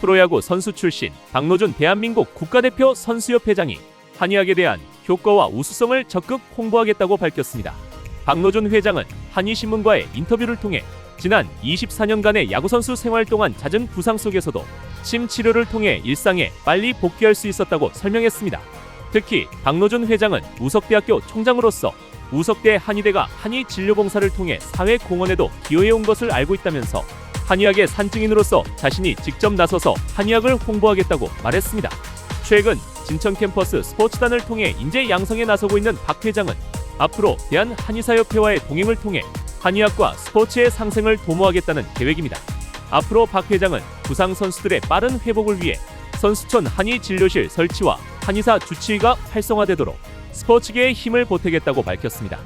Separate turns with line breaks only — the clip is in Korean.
프로야구 선수 출신 박노준 대한민국 국가대표 선수협회장이 한의학에 대한 효과와 우수성을 적극 홍보하겠다고 밝혔습니다. 박노준 회장은 한의신문과의 인터뷰를 통해 지난 24년간의 야구선수 생활 동안 잦은 부상 속에서도 침 치료를 통해 일상에 빨리 복귀할 수 있었다고 설명했습니다. 특히 박노준 회장은 우석대학교 총장으로서 우석대 한의대가 한의 진료봉사를 통해 사회 공헌에도 기여해온 것을 알고 있다면서 한의학의 산증인으로서 자신이 직접 나서서 한의학을 홍보하겠다고 말했습니다. 최근 진천 캠퍼스 스포츠단을 통해 인재 양성에 나서고 있는 박 회장은 앞으로 대한 한의사협회와의 동행을 통해 한의학과 스포츠의 상생을 도모하겠다는 계획입니다. 앞으로 박 회장은 부상 선수들의 빠른 회복을 위해 선수촌 한의 진료실 설치와 한의사 주치의가 활성화되도록 스포츠계에 힘을 보태겠다고 밝혔습니다.